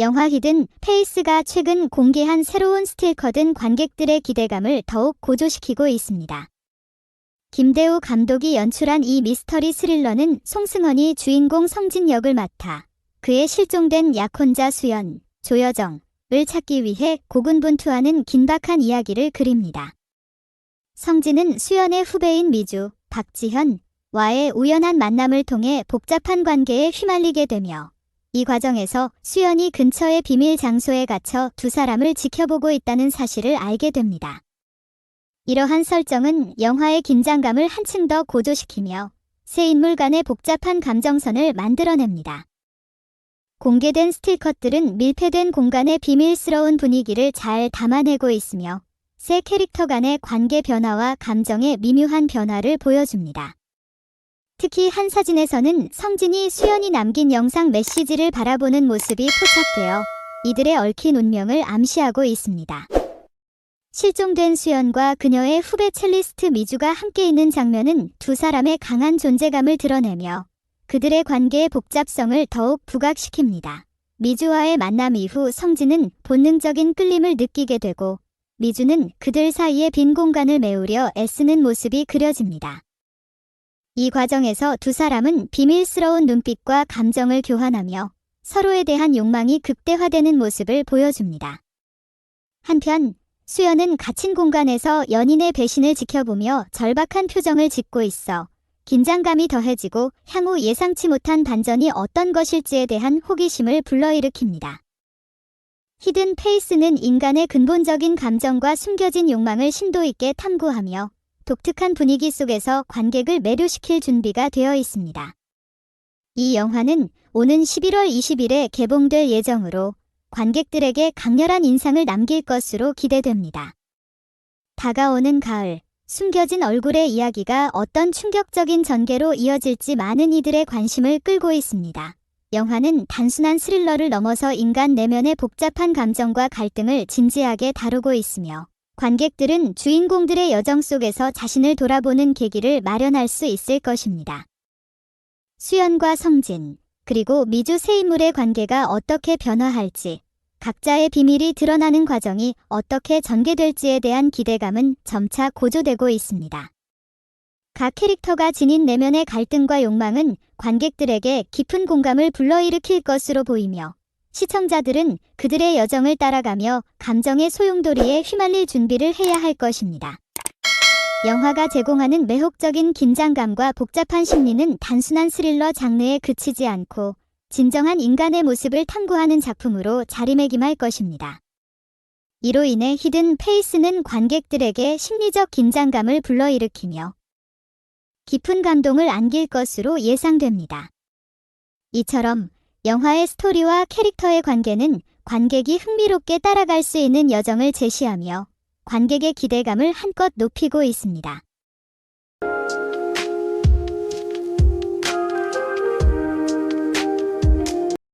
영화 히든 페이스가 최근 공개한 새로운 스틸컷은 관객들의 기대감을 더욱 고조시키고 있습니다. 김대우 감독이 연출한 이 미스터리 스릴러는 송승헌이 주인공 성진 역을 맡아 그의 실종된 약혼자 수연, 조여정을 찾기 위해 고군분투하는 긴박한 이야기를 그립니다. 성진은 수연의 후배인 미주, 박지현, 와의 우연한 만남을 통해 복잡한 관계에 휘말리게 되며 이 과정에서 수연이 근처의 비밀 장소에 갇혀 두 사람을 지켜보고 있다는 사실을 알게 됩니다. 이러한 설정은 영화의 긴장감을 한층 더 고조시키며 세 인물 간의 복잡한 감정선을 만들어냅니다. 공개된 스틸컷들은 밀폐된 공간의 비밀스러운 분위기를 잘 담아내고 있으며 세 캐릭터 간의 관계 변화와 감정의 미묘한 변화를 보여줍니다. 특히 한 사진에서는 성진이 수연이 남긴 영상 메시지를 바라보는 모습이 포착되어 이들의 얽힌 운명을 암시하고 있습니다. 실종된 수연과 그녀의 후배 첼리스트 미주가 함께 있는 장면은 두 사람의 강한 존재감을 드러내며 그들의 관계의 복잡성을 더욱 부각시킵니다. 미주와의 만남 이후 성진은 본능적인 끌림을 느끼게 되고 미주는 그들 사이의 빈 공간을 메우려 애쓰는 모습이 그려집니다. 이 과정에서 두 사람은 비밀스러운 눈빛과 감정을 교환하며 서로에 대한 욕망이 극대화되는 모습을 보여줍니다. 한편 수연은 갇힌 공간에서 연인의 배신을 지켜보며 절박한 표정을 짓고 있어 긴장감이 더해지고 향후 예상치 못한 반전이 어떤 것일지에 대한 호기심을 불러일으킵니다. 히든 페이스는 인간의 근본적인 감정과 숨겨진 욕망을 심도 있게 탐구하며 독특한 분위기 속에서 관객을 매료시킬 준비가 되어 있습니다. 이 영화는 오는 11월 20일에 개봉될 예정으로 관객들에게 강렬한 인상을 남길 것으로 기대됩니다. 다가오는 가을, 숨겨진 얼굴의 이야기가 어떤 충격적인 전개로 이어질지 많은 이들의 관심을 끌고 있습니다. 영화는 단순한 스릴러를 넘어서 인간 내면의 복잡한 감정과 갈등을 진지하게 다루고 있으며 관객들은 주인공들의 여정 속에서 자신을 돌아보는 계기를 마련할 수 있을 것입니다. 수연과 성진, 그리고 미주 세 인물의 관계가 어떻게 변화할지, 각자의 비밀이 드러나는 과정이 어떻게 전개될지에 대한 기대감은 점차 고조되고 있습니다. 각 캐릭터가 지닌 내면의 갈등과 욕망은 관객들에게 깊은 공감을 불러일으킬 것으로 보이며 시청자들은 그들의 여정을 따라가며 감정의 소용돌이에 휘말릴 준비를 해야 할 것입니다. 영화가 제공하는 매혹적인 긴장감과 복잡한 심리는 단순한 스릴러 장르에 그치지 않고 진정한 인간의 모습을 탐구하는 작품으로 자리매김할 것입니다. 이로 인해 히든 페이스는 관객들에게 심리적 긴장감을 불러일으키며 깊은 감동을 안길 것으로 예상됩니다. 이처럼 영화의 스토리와 캐릭터의 관계는 관객이 흥미롭게 따라갈 수 있는 여정을 제시하며 관객의 기대감을 한껏 높이고 있습니다.